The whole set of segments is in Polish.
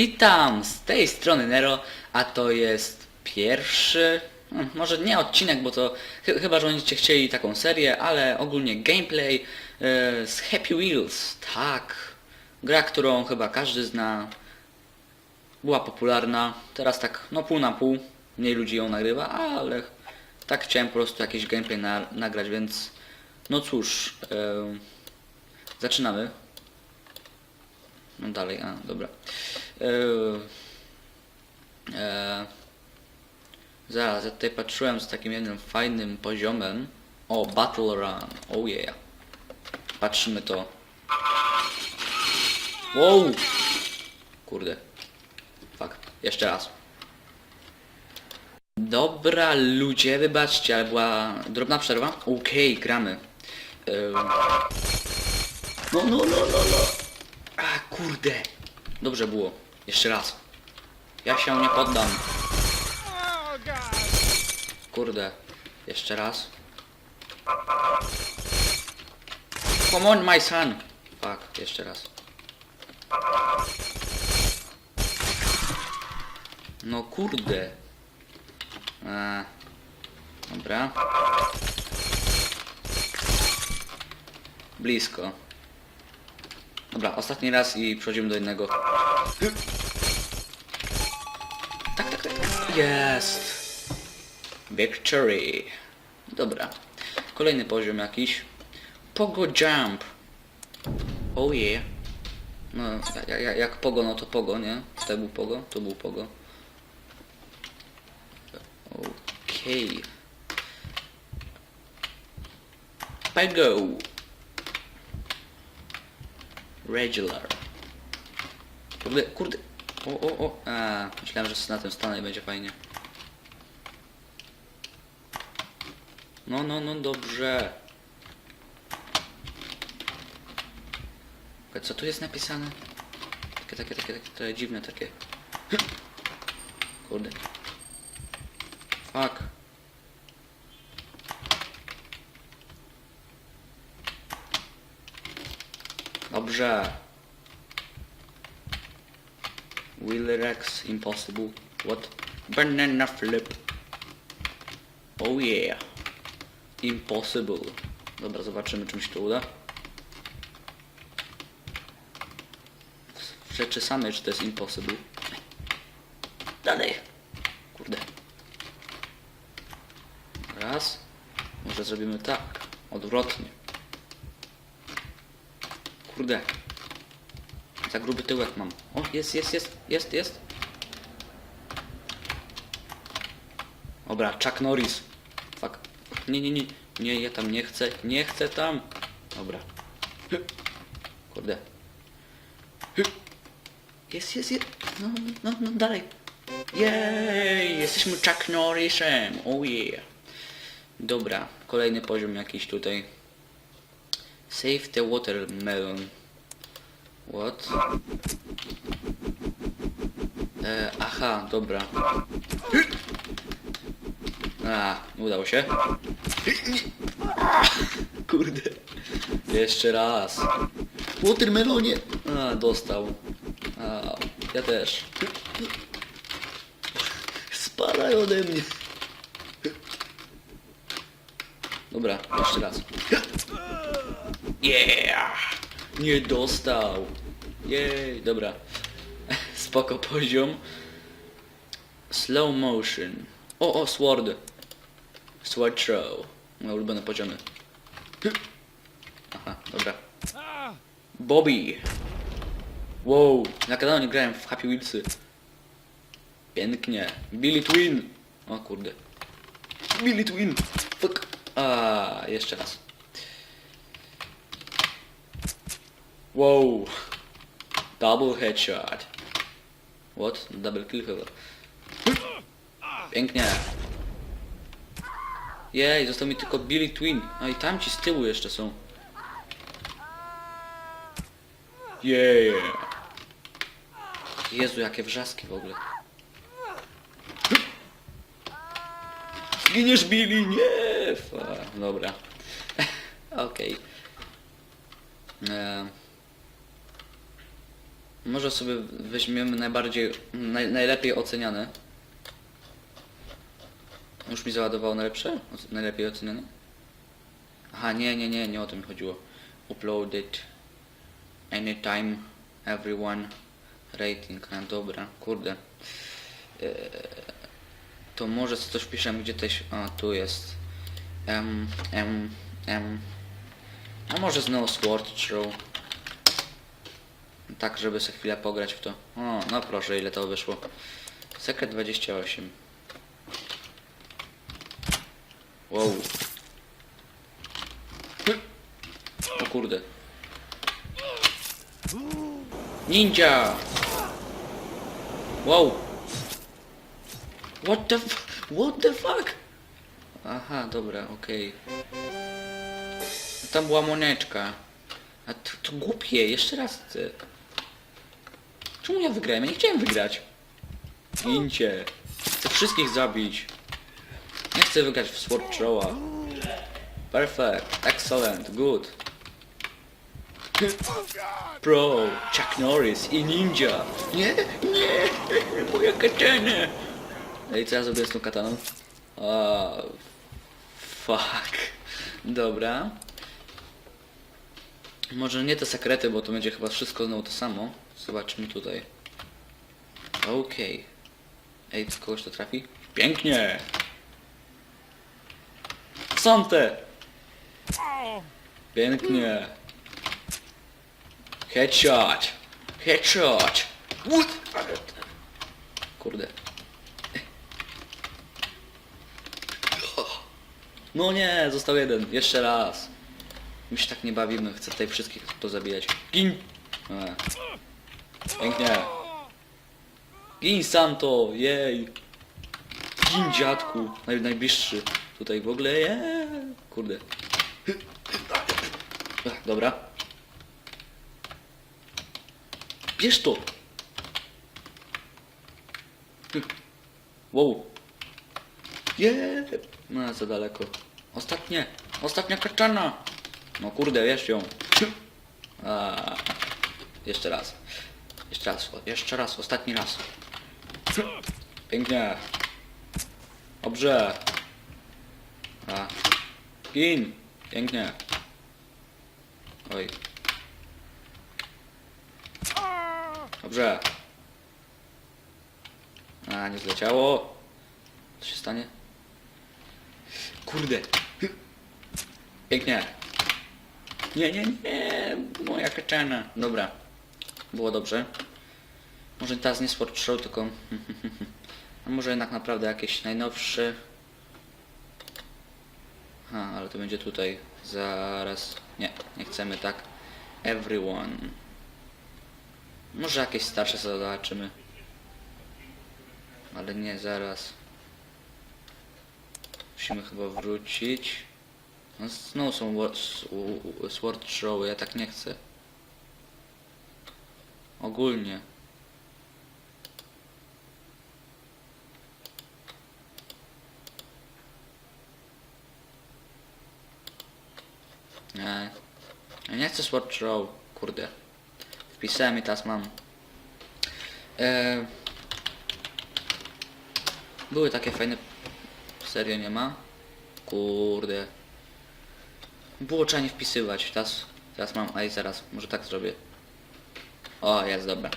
Witam z tej strony Nero, a to jest pierwszy, no, może nie odcinek, bo to ch chyba, że będziecie chcieli taką serię, ale ogólnie gameplay e, z Happy Wheels. Tak, gra, którą chyba każdy zna, była popularna, teraz tak no pół na pół, mniej ludzi ją nagrywa, ale tak chciałem po prostu jakiś gameplay na nagrać, więc no cóż, e, zaczynamy. No dalej, a dobra. Eee, zaraz, ja tutaj patrzyłem z takim jednym fajnym poziomem. O, Battle Run, oh yeah. Patrzymy to. Wow! Kurde. Fuck, jeszcze raz. Dobra, ludzie, wybaczcie, ale była drobna przerwa. Okej, gramy. Eee, no, no, no, no, no. A, kurde. Dobrze było. Jeszcze raz. Ja się nie poddam. Kurde. Jeszcze raz. Come on, my son. Fuck, jeszcze raz. No kurde. A, dobra. Blisko. Dobra, ostatni raz i przechodzimy do innego. Jest. Victory. Dobra. Kolejny poziom jakiś. Pogo Jump. Oh yeah. No, ja- ja- jak Pogo, no to Pogo, nie? To był Pogo? To był Pogo. Okej. Pogo. Regular. Kurde, kurde. O, o, o. A, myślałem, że na tym stanę i będzie fajnie. No, no, no, dobrze. Co tu jest napisane? Takie, takie, takie, takie, takie dziwne takie. Kurde. Fuck. Dobrze. Wheeler X Impossible. What? Banana flip. Oh yeah. Impossible. Dobra, zobaczymy, czy mi się to uda. Samej, czy to jest impossible. Dalej. Kurde. Raz. Może zrobimy tak. Odwrotnie. Kurde. Za gruby tyłek mam. O, jest, jest, jest, jest, jest. Dobra, Chuck Norris. Fuck. Nie, nie, nie. Nie, ja tam nie chcę. Nie chcę tam. Dobra. Kurde. Jest, jest, jest. No, no, no, dalej. Jej, jesteśmy Chuck Norrisem. Oh yeah. Dobra, kolejny poziom jakiś tutaj. Save the watermelon. What? E, aha, dobra. A, udało się. Kurde. Jeszcze raz. Watermelonie. A, dostał. A, ja też. Spadaj ode mnie. Dobra, jeszcze raz. Yeah! Nie dostał. Jej, dobra. Spoko poziom. Slow motion. O, o, sword. Sword throw. Moje ulubione poziomy. Aha, dobra. Bobby. Wow, na kanale nie grałem w Happy Wheelsy. Pięknie. Billy Twin. O kurde. Billy Twin. Fuck. A, jeszcze raz. Wow. Double headshot. What? Double kill chyba. Pięknie. Jej, został mi tylko Billy Twin. No i tamci z tyłu jeszcze są. Yeah. Jezu, jakie wrzaski w ogóle. Giniesz Billy, nie! Fa, dobra. Okej. Eee. Może sobie weźmiemy najbardziej, naj, najlepiej oceniane. Już mi załadowało najlepsze? Najlepiej oceniane? Aha, nie, nie, nie, nie o tym chodziło. Uploaded anytime everyone rating. A dobra, kurde. Eee, to może coś wpiszemy gdzie też. A tu jest. M, M, M. A może znowu Sword Throw. Tak, żeby sobie chwilę pograć w to. O, no proszę, ile to wyszło. Sekret 28. Wow. O kurde. Ninja! Wow! What the f... What the fuck? Aha, dobra, okej. Tam była moneczka. A to, to głupie, jeszcze raz chcę. Czemu ja wygrałem? Ja nie chciałem wygrać. Gincie. Chcę wszystkich zabić. Nie chcę wygrać w Sword Throwa. Perfect. Excellent. Good. Pro. Chuck Norris i Ninja. Nie, nie. Moja katana. Ej, co ja zrobię z tą kataną? Fuck. Dobra. Może nie te sekrety, bo to będzie chyba wszystko znowu to samo. Zobaczmy tutaj. Okej. Ej, czy kogoś to trafi? Pięknie! Są te! Pięknie! Headshot! Headshot! What? Kurde. No nie, został jeden. Jeszcze raz. My się tak nie bawimy, chcę tutaj wszystkich pozabijać. Gin! A. Pięknie. Gin Santo, jej. Gin dziadku, naj, najbliższy. Tutaj w ogóle, je. Kurde. Dobra. Bierz to! Wow. Je. No za daleko. Ostatnie. Ostatnia kaczana. No kurde, wiesz ją. A, jeszcze raz. Jeszcze raz. o, Jeszcze raz. Ostatni raz. Pięknie. Dobrze. A. Gin. Pięknie. Oj. Dobrze. A, nie zleciało. Co się stanie? Kurde. Pięknie. Nie, nie, nie. Moja kaczana. Dobra. Było dobrze. Może teraz nie Sport Show, tylko... A może jednak naprawdę jakieś najnowsze... Aha, ale to będzie tutaj. Zaraz. Nie, nie chcemy tak. Everyone. Może jakieś starsze zobaczymy. Ale nie, zaraz. Musimy chyba wrócić. No znowu są Sword Showy, ja tak nie chcę. Ogólnie. Nie. Nie chcę Sword Show, kurde. Wpisałem i teraz mam. E... Były takie fajne... Serio nie ma? Kurde. Było trzeba nie wpisywać. Teraz, teraz mam... Aj, zaraz. Może tak zrobię. O, jest, dobra.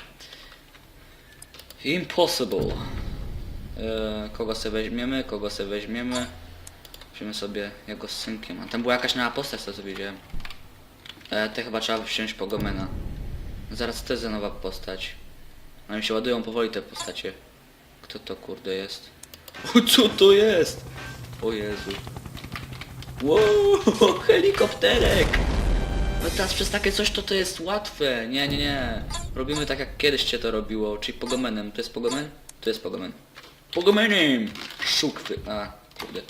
Impossible. E, kogo sobie weźmiemy? Kogo sobie weźmiemy? Weźmiemy sobie jego synkiem. A tam była jakaś nowa postać, co sobie wiedziałem. E, te chyba trzeba wziąć Pogomena. Zaraz też nowa postać. One się ładują powoli te postacie. Kto to kurde jest? O, co to jest? O Jezu. Wow, helikopterek! No teraz przez takie coś to to jest łatwe. Nie, nie, nie. Robimy tak jak kiedyś się to robiło, czyli pogomenem. To jest pogomen? To jest pogomen. Pogomenem! Szukwy. A, kurde.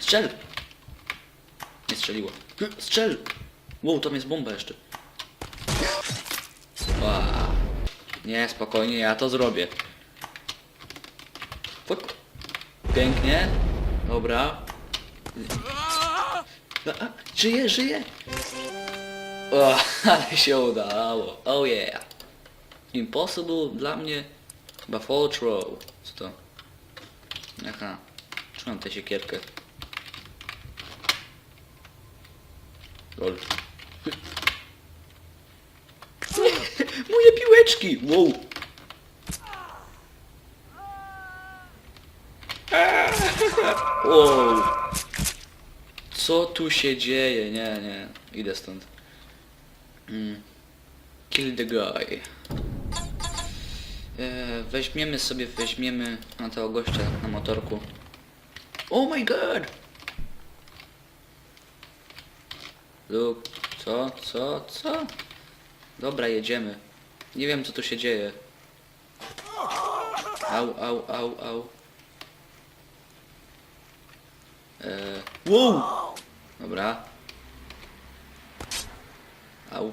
Strzel! Nie strzeliło. Strzel! Wow, tam jest bomba jeszcze. Nie, spokojnie, ja to zrobię. Fuck. Pięknie. Dobra. A, a, żyje, żyje. Ale się udało. Oh yeah. Impossible dla mnie chyba fall throw. Co to? Aha. Trzymam tę siekierkę. Lol. Moje piłeczki! Wow! Wow! Co tu się dzieje? Nie, nie. Idę stąd. Mm. Kill the guy. E, weźmiemy sobie, weźmiemy na tego gościa na motorku. Oh my god! Luke, co, co, co? Dobra, jedziemy. Nie wiem co tu się dzieje. Au, au, au, au. E, wow! Dobra. Au.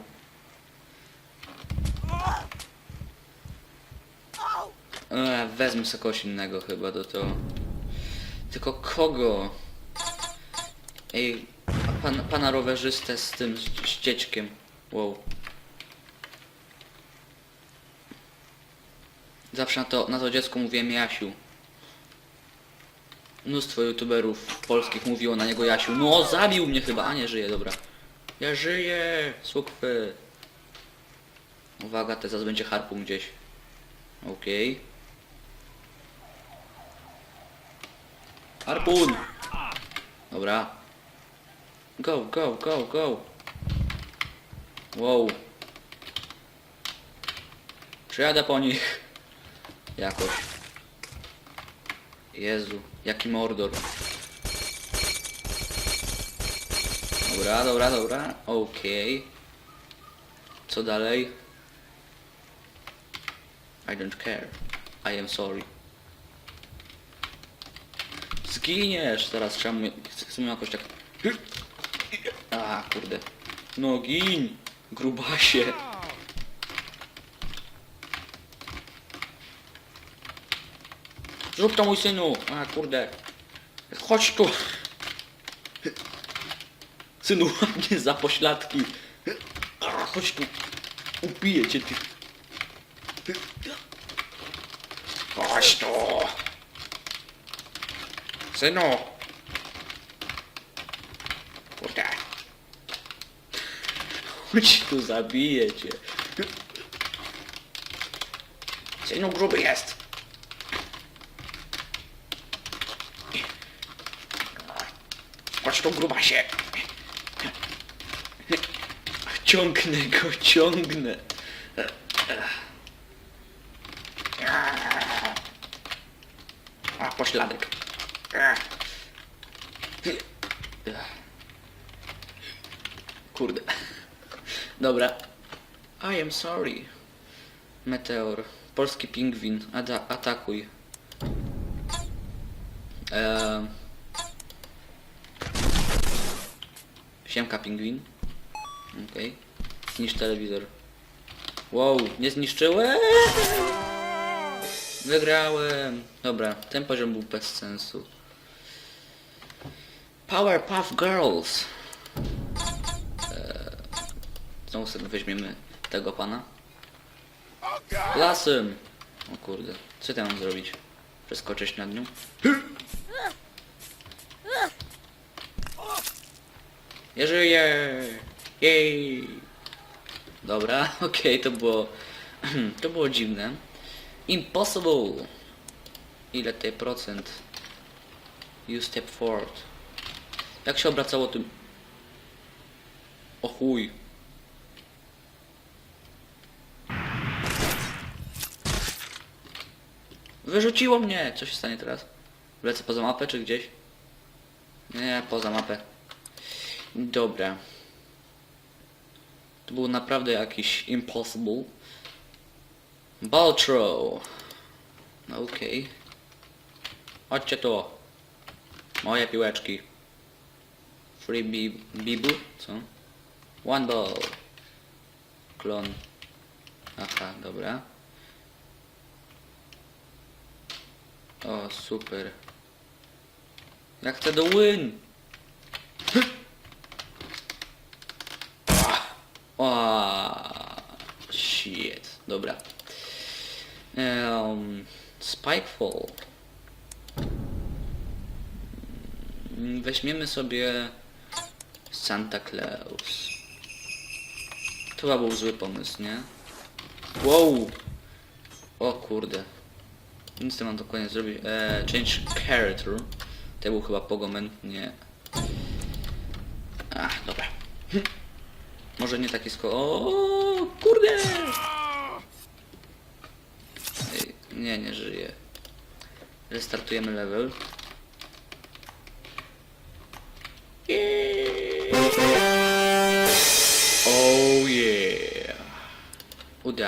E, wezmę sobie kogoś innego chyba do to. Tylko kogo? Ej, a pan, pana rowerzystę z tym dzieckiem. Wow. Zawsze na to, na to dziecko mówiłem Jasiu. Mnóstwo youtuberów polskich mówiło na niego Jasiu. No zabił mnie chyba, a nie żyje, dobra. Ja żyję! Super. Uwaga, teraz będzie harpun gdzieś. Okej. Harpun! Dobra. Go, go, go, go. Wow. Przyjadę po nich. Jakoś. Jezu, jaki mordor. Dobra, dobra, dobra. Okej. Co dalej? I don't care. I am sorry. Zginiesz! Teraz trzeba mu, chcę mu jakoś tak... A, kurde. No gin! Grubasie! Zrób to mój synu! A, kurde. Chodź tu! Synu, nie za pośladki! Chodź tu! Upiję cię, ty! Chodź tu! Synu! Kurde! Chodź tu, zabiję cię! Synu, gruby jest! Chodź tu, grubasie! Ciągnę go, ciągnę! A, pośladek. Kurde. Dobra. I am sorry. Meteor. Polski pingwin. Ada atakuj. Eee... Siemka pingwin. Okej. Zniszcz telewizor. Wow, nie zniszczyłem! Wygrałem! Dobra, ten poziom był bez sensu. Powerpuff Girls! Eee, znowu sobie weźmiemy tego pana. Lasem! O kurde, co ja mam zrobić? Przeskoczyć nad nią? Ja! Jej! Dobra, okej, to było... to było dziwne. Impossible! Ile tutaj procent? You step forward. Jak się obracało tym... O chuj. Wyrzuciło mnie! Co się stanie teraz? Wlecę poza mapę czy gdzieś? Nie, poza mapę. Dobra. To był naprawdę jakiś impossible. Ball throw. No Okej. Chodźcie tu. Moje piłeczki. Free bi bibu? Co? One ball. Klon. Aha, dobra. O, super. Ja chcę do win. O, shit. Dobra. Um, Spikefall. Mm, Weźmiemy sobie Santa Claus. To chyba był zły pomysł, nie? Wow! O kurde. Nic nie mam dokładnie zrobić. Eee, change character. To był chyba Pogomen. Nie. Ach, dobra. Może nie taki sko... O kurde! Ej, nie, nie żyje. Restartujemy level.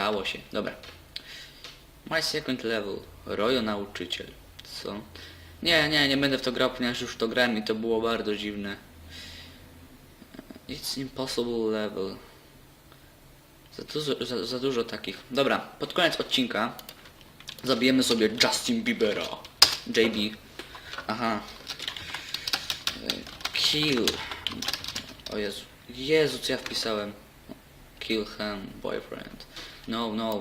Udało się. Dobra. My second level. Rojo nauczyciel. Co? Nie, nie, nie będę w to grał, ponieważ już to grałem i to było bardzo dziwne. It's impossible level. Za dużo, za, za dużo takich. Dobra, pod koniec odcinka zabijemy sobie Justin Biebera. JB. Aha. Kill. O Jezu. Jezu, co ja wpisałem. Kill him, boyfriend. No, no.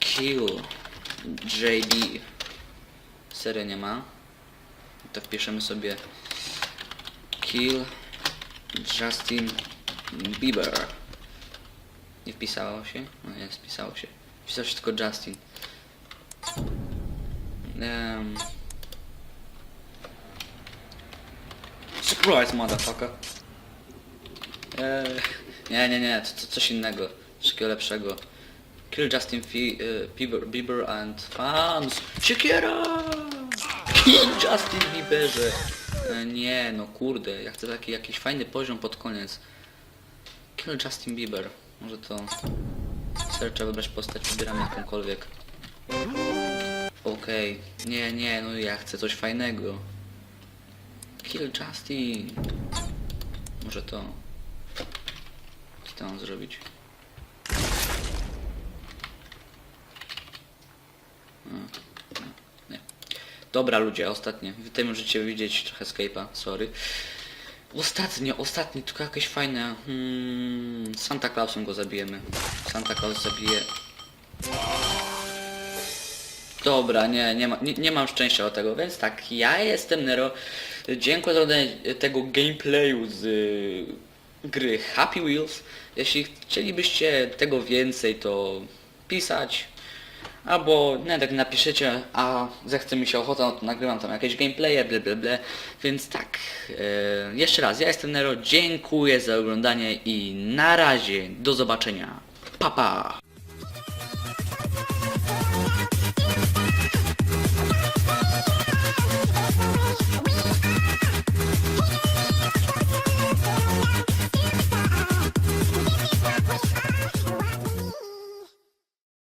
Kill. JB. Serio nie ma. To wpiszemy sobie Kill Justin Bieber. Nie wpisało się? No nie, wpisało się. Wpisał się tylko Justin. Um. Surprise, motherfucker. Eee, nie, nie, nie, to, to coś innego. Wszystkiego lepszego. Kill Justin y, Bieber, Bieber and fans. Siekiera! Kill Justin Bieberze. E, nie, no kurde, ja chcę taki jakiś fajny poziom pod koniec. Kill Justin Bieber. Może to... Serio trzeba wybrać postać, wybieram jakąkolwiek. Okej, nie, nie, no ja chcę coś fajnego. Kill Justin. Może to... Co to mam zrobić? A, no, nie. Dobra ludzie, ostatnie. Tutaj możecie widzieć trochę Skype'a, sorry. Ostatnie, ostatnie, tylko jakieś fajne... Hmm, Santa Clausem go zabijemy. Santa Claus zabije... Dobra, nie, nie, ma, nie, nie mam szczęścia do tego, więc tak, ja jestem Nero. Dziękuję za tego gameplayu z y, gry Happy Wheels. Jeśli chcielibyście tego więcej, to pisać. Albo nawet jak napiszecie, a zechce mi się ochota, no to nagrywam tam jakieś gameplaye, ble ble ble. Więc tak, e, jeszcze raz, ja jestem Nero, dziękuję za oglądanie i na razie, do zobaczenia. Pa pa!